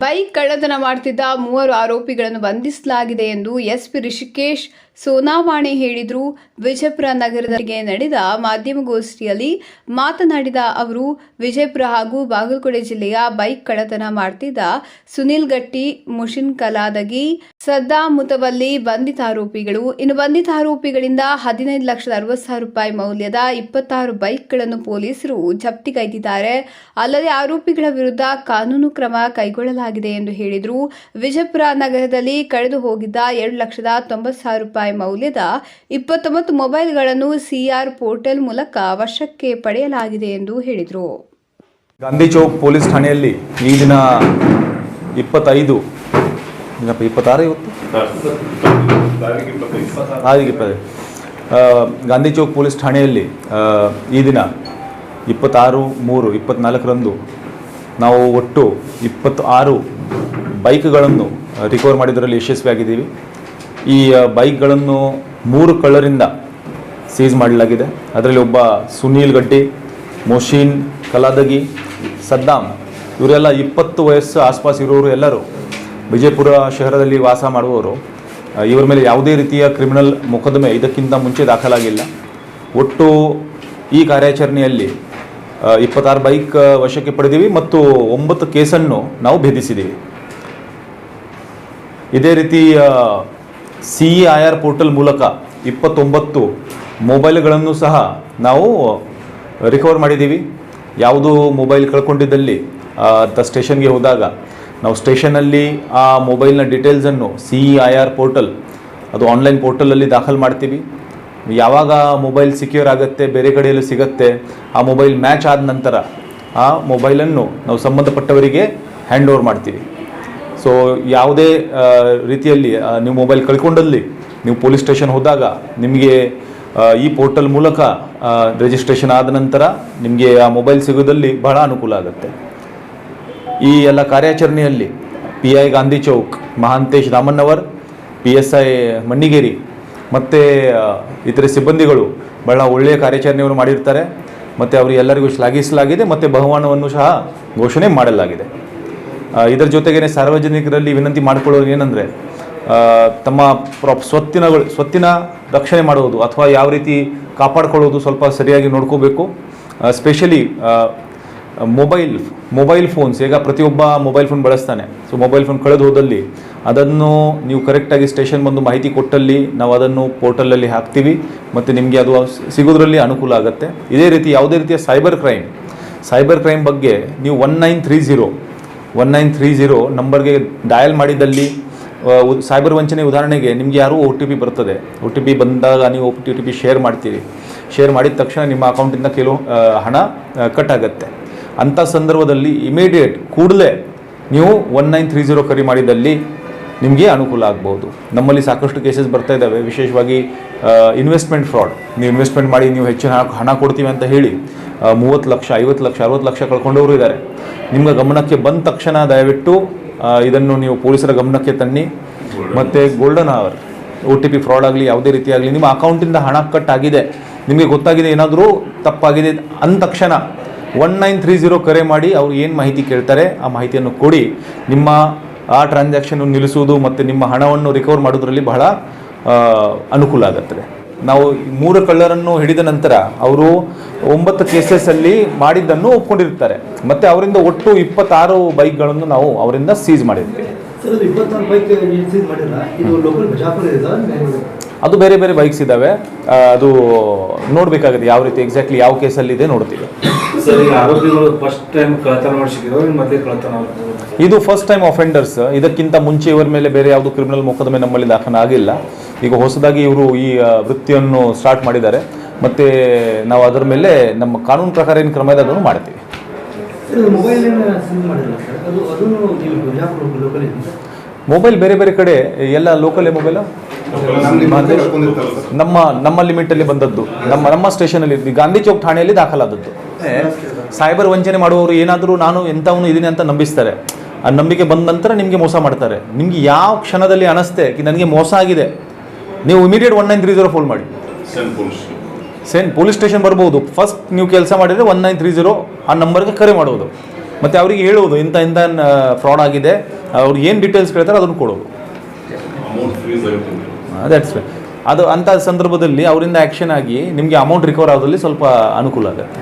Bike ಕಳ್ಳತನ ಮಾಡ್ತಿದ್ದ ಮೂವರು ಆರೋಪಿಗಳನ್ನು ಬಂಧಿಸಲಾಗಿದೆ ಎಂದು ಎಸ್ಪಿ ರಿಷಿಕೇಶ್ ಸೋನಾವಾಣೆ ಹೇಳಿದ್ರು. ವಿಜಯಪುರ ನಗರದಲ್ಲಿ ನಡೆದ ಮಾಧ್ಯಮಗೋಷ್ಠಿಯಲ್ಲಿ ಮಾತನಾಡಿದ ಅವರು, ವಿಜಯಪುರ ಹಾಗೂ ಬಾಗಲಕೋಟೆ ಜಿಲ್ಲೆಯ ಬೈಕ್ ಕಳ್ಳತನ ಮಾಡ್ತಿದ್ದ ಸುನಿಲ್ ಗಟ್ಟಿ ಮುಷಿನ್ ಕಲಾದಗಿ ಸದ್ದಾ ಮುತವಲ್ಲಿ ಬಂಧಿತ ಆರೋಪಿಗಳು ಇನ್ನು ಬಂಧಿತ ಆರೋಪಿಗಳಿಂದ ಹದಿನೈದು ಲಕ್ಷದ ಅರವತ್ತು ಸಾವಿರ ರೂಪಾಯಿ ಮೌಲ್ಯದ ಇಪ್ಪತ್ತಾರು ಬೈಕ್ಗಳನ್ನು ಪೊಲೀಸರು ಜಪ್ತಿಗೈದಿದ್ದಾರೆ ಅಲ್ಲದೆ ಆರೋಪಿಗಳ ವಿರುದ್ಧ ಕಾನೂನು ಕ್ರಮ ಕೈಗೊಳ್ಳಲಾಗಿದೆ. ಎಂದು ಹೇಳಿದರು. ವಿಜಯಪುರ ನಗರದಲ್ಲಿ ಕಳೆದು ಹೋಗಿದ್ದ ಎರಡು ಲಕ್ಷದ ತೊಂಬತ್ತು ಸಾವಿರ ರೂಪಾಯಿ ಮೌಲ್ಯದ ಇಪ್ಪತ್ತೊಂಬತ್ತು ಮೊಬೈಲ್ಗಳನ್ನು ಸಿಆರ್ ಪೋರ್ಟಲ್ ಮೂಲಕ ವಶಕ್ಕೆ ಪಡೆಯಲಾಗಿದೆ ಎಂದು ಹೇಳಿದರು. ಗಾಂಧಿ ಚೌಕ್ ಪೊಲೀಸ್ ಠಾಣೆಯಲ್ಲಿ ಈ ದಿನ ಇಪ್ಪತ್ತೈದು ಇಪ್ಪತ್ತಾರು ಇವತ್ತು? ಗಾಂಧಿ ಚೌಕ್ ಪೊಲೀಸ್ ಠಾಣೆಯಲ್ಲಿ ಈ ದಿನ ಇಪ್ಪತ್ತಾರು ಮೂರು ಇಪ್ಪತ್ತ್ನಾಲ್ಕರಂದು ನಾವು ಒಟ್ಟು ಇಪ್ಪತ್ತು ಆರು ಬೈಕ್ಗಳನ್ನು ರಿಕವರ್ ಮಾಡಿದ್ದರಲ್ಲಿ ಯಶಸ್ವಿಯಾಗಿದ್ದೀವಿ. ಈ ಬೈಕ್ಗಳನ್ನು ಮೂರು ಕಳ್ಳರಿಂದ ಸೀಸ್ ಮಾಡಲಾಗಿದೆ. ಅದರಲ್ಲಿ ಒಬ್ಬ ಸುನೀಲ್ ಗಡ್ಡಿ ಮೊಷೀನ್ ಕಲಾದಗಿ, ಸದ್ದಾಮ್, ಇವರೆಲ್ಲ ಇಪ್ಪತ್ತು ವಯಸ್ಸು ಆಸ್ಪಾಸ್ ಇರೋರು ಎಲ್ಲರೂ ವಿಜಯಪುರ ಶಹರದಲ್ಲಿ ವಾಸ ಮಾಡುವವರು. ಇವರ ಮೇಲೆ ಯಾವುದೇ ರೀತಿಯ ಕ್ರಿಮಿನಲ್ ಮೊಕದ್ದಮೆ ಇದಕ್ಕಿಂತ ಮುಂಚೆ ದಾಖಲಾಗಿಲ್ಲ. ಒಟ್ಟು ಈ ಕಾರ್ಯಾಚರಣೆಯಲ್ಲಿ ಇಪ್ಪತ್ತಾರು ಬೈಕ್ ವಶಕ್ಕೆ ಪಡೆದೀವಿ ಮತ್ತು ಒಂಬತ್ತು ಕೇಸನ್ನು ನಾವು ಭೇದಿಸಿದ್ದೀವಿ ಇದೇ ರೀತಿ C E I R portal ಮೂಲಕ ಇಪ್ಪತ್ತೊಂಬತ್ತು ಮೊಬೈಲ್ಗಳನ್ನು ಸಹ ನಾವು ರಿಕವರ್ ಮಾಡಿದ್ದೀವಿ ಯಾವುದು ಮೊಬೈಲ್ ಕಳ್ಕೊಂಡಿದ್ದಲ್ಲಿ ಅಂತ ಸ್ಟೇಷನ್ಗೆ ಹೋದಾಗ ನಾವು ಸ್ಟೇಷನಲ್ಲಿ ಆ ಮೊಬೈಲ್ನ ಡೀಟೇಲ್ಸನ್ನು C E I R portal, ಅದು ಆನ್ಲೈನ್ ಪೋರ್ಟಲಲ್ಲಿ ದಾಖಲು ಮಾಡ್ತೀವಿ. ಯಾವಾಗ ಮೊಬೈಲ್ ಸಿಕ್ಯೂರ್ ಆಗುತ್ತೆ, ಬೇರೆ ಕಡೆಯಲ್ಲೂ ಸಿಗುತ್ತೆ, ಆ ಮೊಬೈಲ್ ಮ್ಯಾಚ್ ಆದ ನಂತರ ಆ ಮೊಬೈಲನ್ನು ನಾವು ಸಂಬಂಧಪಟ್ಟವರಿಗೆ ಹ್ಯಾಂಡ್ ಓವರ್ ಮಾಡ್ತೀವಿ. ಸೊ ಯಾವುದೇ ರೀತಿಯಲ್ಲಿ ನೀವು ಮೊಬೈಲ್ ಕಳ್ಕೊಂಡಲ್ಲಿ, ನೀವು ಪೊಲೀಸ್ ಸ್ಟೇಷನ್ ಹೋದಾಗ ನಿಮಗೆ ಈ ಪೋರ್ಟಲ್ ಮೂಲಕ ರಿಜಿಸ್ಟ್ರೇಷನ್ ಆದ ನಂತರ ನಿಮಗೆ ಆ ಮೊಬೈಲ್ ಸಿಗೋದಲ್ಲಿ ಬಹಳ ಅನುಕೂಲ ಆಗುತ್ತೆ. ಈ ಎಲ್ಲ ಕಾರ್ಯಾಚರಣೆಯಲ್ಲಿ P I Gandhi Chowk Mahantesh Ramannavar P S I Mannigeri ಮತ್ತು ಇತರೆ ಸಿಬ್ಬಂದಿಗಳು ಬಹಳ ಒಳ್ಳೆಯ ಕಾರ್ಯಾಚರಣೆಯನ್ನು ಮಾಡಿರ್ತಾರೆ. ಮತ್ತು ಅವರಿಗೆಲ್ಲರಿಗೂ ಶ್ಲಾಘಿಸಲಾಗಿದೆ. ಮತ್ತು ಬಹುಮಾನವನ್ನು ಸಹ ಘೋಷಣೆ ಮಾಡಲಾಗಿದೆ. ಇದರ ಜೊತೆಗೇ ಸಾರ್ವಜನಿಕರಲ್ಲಿ ವಿನಂತಿ ಮಾಡಿಕೊಳ್ಳೋದು ಏನಂದರೆ ತಮ್ಮ ಪ್ರಾಪ್ ಸ್ವತ್ತಿನಗಳು, ಸ್ವತ್ತಿನ ರಕ್ಷಣೆ ಮಾಡುವುದು ಅಥವಾ ಯಾವ ರೀತಿ ಕಾಪಾಡ್ಕೊಳ್ಳೋದು ಸ್ವಲ್ಪ ಸರಿಯಾಗಿ ನೋಡ್ಕೋಬೇಕು. ಸ್ಪೆಷಲಿ ಮೊಬೈಲ್ ಮೊಬೈಲ್ ಫೋನ್ಸ್ ಈಗ ಪ್ರತಿಯೊಬ್ಬ ಮೊಬೈಲ್ ಫೋನ್ ಬಳಸ್ತಾನೆ. ಸೊ ಮೊಬೈಲ್ ಫೋನ್ ಕಳೆದು ಹೋದಲ್ಲಿ ಅದನ್ನು ನೀವು ಕರೆಕ್ಟಾಗಿ ಸ್ಟೇಷನ್ ಬಂದು ಮಾಹಿತಿ ಕೊಟ್ಟಲ್ಲಿ ನಾವು ಅದನ್ನು ಪೋರ್ಟಲಲ್ಲಿ ಹಾಕ್ತೀವಿ ಮತ್ತು ನಿಮಗೆ ಅದು ಸಿಗೋದ್ರಲ್ಲಿ ಅನುಕೂಲ ಆಗುತ್ತೆ. ಇದೇ ರೀತಿ ಯಾವುದೇ ರೀತಿಯ ಸೈಬರ್ ಕ್ರೈಮ್ ಸೈಬರ್ ಕ್ರೈಮ್ ಬಗ್ಗೆ ನೀವು one nine three zero one nine three zero ನಂಬರ್ಗೆ ಡಯಲ್ ಮಾಡಿದಲ್ಲಿ ಸೈಬರ್ ವಂಚನೆ ಉದಾಹರಣೆಗೆ ನಿಮಗೆ ಯಾರೂ ಒ ಟಿ ಪಿ ಬರ್ತದೆ. ಒ ಟಿ ಪಿ ಬಂದಾಗ ನೀವು ಒ ಟಿ ಪಿ ಶೇರ್ ಮಾಡ್ತೀರಿ. ಶೇರ್ ಮಾಡಿದ ತಕ್ಷಣ ನಿಮ್ಮ ಅಕೌಂಟಿಂದ ಕೆಲವು ಹಣ ಕಟ್ ಆಗುತ್ತೆ. ಅಂಥ ಸಂದರ್ಭದಲ್ಲಿ ಇಮಿಡಿಯೇಟ್ ಕೂಡಲೇ ನೀವು ಒನ್ ನೈನ್ ತ್ರೀ ಝೀರೋ ಕರೆ ಮಾಡಿದಲ್ಲಿ ನಿಮಗೆ ಅನುಕೂಲ ಆಗ್ಬೋದು ನಮ್ಮಲ್ಲಿ ಸಾಕಷ್ಟು ಕೇಸಸ್ ಬರ್ತಾ ಇದ್ದಾವೆ. ವಿಶೇಷವಾಗಿ ಇನ್ವೆಸ್ಟ್ಮೆಂಟ್ ಫ್ರಾಡ್ ನೀವು ಇನ್ವೆಸ್ಟ್ಮೆಂಟ್ ಮಾಡಿ ನೀವು ಹೆಚ್ಚಿನ ಹಣ ಹಣ ಕೊಡ್ತೀವಿ ಅಂತ ಹೇಳಿ ಮೂವತ್ತು ಲಕ್ಷ ಐವತ್ತು ಲಕ್ಷ ಅರವತ್ತು ಲಕ್ಷ ಕಳ್ಕೊಂಡವರು ಇದ್ದಾರೆ. ನಿಮ್ಮ ಗಮನಕ್ಕೆ ಬಂದ ತಕ್ಷಣ ದಯವಿಟ್ಟು ಇದನ್ನು ನೀವು ಪೊಲೀಸರ ಗಮನಕ್ಕೆ ತನ್ನಿ. ಮತ್ತು golden hour O T P fraud ಆಗಲಿ ಯಾವುದೇ ರೀತಿ ಆಗಲಿ ನಿಮ್ಮ ಅಕೌಂಟಿಂದ ಹಣ ಕಟ್ ಆಗಿದೆ. ನಿಮಗೆ ಗೊತ್ತಾಗಿದೆ ಏನಾದರೂ ತಪ್ಪಾಗಿದೆ ಅಂದ ತಕ್ಷಣ ಒನ್ ನೈನ್ ತ್ರೀ ಝೀರೋ ಕರೆ ಮಾಡಿ ಅವರು ಏನು ಮಾಹಿತಿ ಕೇಳ್ತಾರೆ ಆ ಮಾಹಿತಿಯನ್ನು ಕೊಡಿ. ನಿಮ್ಮ ಆ ಟ್ರಾನ್ಸಾಕ್ಷನ್ ನಿಲ್ಲಿಸುವುದು ಮತ್ತು ನಿಮ್ಮ ಹಣವನ್ನು ರಿಕವರ್ ಮಾಡೋದ್ರಲ್ಲಿ ಬಹಳ ಅನುಕೂಲ ಆಗುತ್ತದೆ ನಾವು ಮೂರು ಕಳ್ಳರನ್ನು ಹಿಡಿದ ನಂತರ ಅವರು ಒಂಬತ್ತು ಕೇಸಸಲ್ಲಿ ಮಾಡಿದ್ದನ್ನು ಒಪ್ಕೊಂಡಿರ್ತಾರೆ. ಮತ್ತು ಅವರಿಂದ ಒಟ್ಟು ಇಪ್ಪತ್ತಾರು ಬೈಕ್ಗಳನ್ನು ನಾವು ಅವರಿಂದ ಸೀಸ್ ಸರ್ ಅದು ಬೇರೆ ಬೇರೆ ಬೈಕ್ಸ್ ಇದ್ದಾವೆ ಅದು ನೋಡಬೇಕಾಗುತ್ತೆ ಯಾವ ರೀತಿ ಎಕ್ಸಾಕ್ಟ್ಲಿ ಯಾವ ಕೇಸ್ ನೋಡ್ತೀವಿ ಇದೆ ನೋಡ್ತೀವಿ. ಆರೋಪಿಗಳು ಫಸ್ಟ್ ಟೈಮ್ ಕಳ್ಳತನ ಮಾಡಿಸಿದ್ರು ಮತ್ತೆ ಕಳ್ಳತನ ಇದು ಫಸ್ಟ್ ಟೈಮ್ ಅಫೆಂಡರ್ಸ್ ಇದಕ್ಕಿಂತ ಮುಂಚೆ ಇವರ ಮೇಲೆ ಬೇರೆ ಯಾವುದು ಕ್ರಿಮಿನಲ್ ಮೊಕದ್ದಮೆ ನಮ್ಮಲ್ಲಿ ದಾಖಲೆ ಆಗಿಲ್ಲ. ಈಗ ಹೊಸದಾಗಿ ಇವರು ಈ ವೃತ್ತಿಯನ್ನು ಸ್ಟಾರ್ಟ್ ಮಾಡಿದ್ದಾರೆ. ಮತ್ತೆ ನಾವು ಅದರ ಮೇಲೆ ನಮ್ಮ ಕಾನೂನು ಪ್ರಕಾರ ಏನು ಕ್ರಮ ಇದೆ ಅದನ್ನು ಮಾಡ್ತೀವಿ. ಮೊಬೈಲ್ ಬೇರೆ ಬೇರೆ ಕಡೆ ಎಲ್ಲ ಲೋಕಲ್ ಮೊಬೈಲ್ ನಮ್ಮ ನಮ್ಮ ಲಿಮಿಟಲ್ಲಿ ಬಂದದ್ದು. ನಮ್ಮ ನಮ್ಮ ಸ್ಟೇಷನಲ್ಲಿ ಗಾಂಧಿ ಚೌಕ್ ಠಾಣೆಯಲ್ಲಿ ದಾಖಲಾದದ್ದು. ಸೈಬರ್ ವಂಚನೆ ಮಾಡುವವರು ಏನಾದರೂ ನಾನು ಎಂಥವನು ಇದೀನಿ ಅಂತ ನಂಬಿಸ್ತಾರೆ. ಆ ನಂಬಿಕೆ ಬಂದ ನಂತರ ನಿಮಗೆ ಮೋಸ ಮಾಡ್ತಾರೆ. ನಿಮಗೆ ಯಾವ ಕ್ಷಣದಲ್ಲಿ ಅನಿಸ್ತೆ ಕಿ ನನಗೆ ಮೋಸ ಆಗಿದೆ. ನೀವು immediate one nine three zero phone ಮಾಡಿ. ಸೇನ್ ಪೊಲೀಸ್ ಸ್ಟೇಷನ್ ಬರ್ಬೋದು. ಫಸ್ಟ್ ನೀವು ಕೆಲಸ ಮಾಡಿದರೆ ಒನ್ ನೈನ್ ತ್ರೀ ಜೀರೋ ಆ ನಂಬರ್ಗೆ ಕರೆ ಮಾಡೋದು. ಮತ್ತು ಅವರಿಗೆ ಹೇಳೋದು ಇಂಥ ಇಂಥ ಫ್ರಾಡ್ ಆಗಿದೆ. ಅವ್ರು ಏನು ಡೀಟೇಲ್ಸ್ ಕೇಳ್ತಾರೆ ಅದನ್ನು ಕೊಡೋದು. ಅಮೌಂಟ್ ಫ್ರೀಸ್ ಆಗುತ್ತೆ. ದಟ್ಸ್ ಅದು ಅಂಥ ಸಂದರ್ಭದಲ್ಲಿ ಅವರಿಂದ ಆ್ಯಕ್ಷನ್ ಆಗಿ ನಿಮಗೆ ಅಮೌಂಟ್ ರಿಕವರ್ ಆಗೋದ್ರಲ್ಲಿ ಸ್ವಲ್ಪ ಅನುಕೂಲ ಆಗುತ್ತೆ.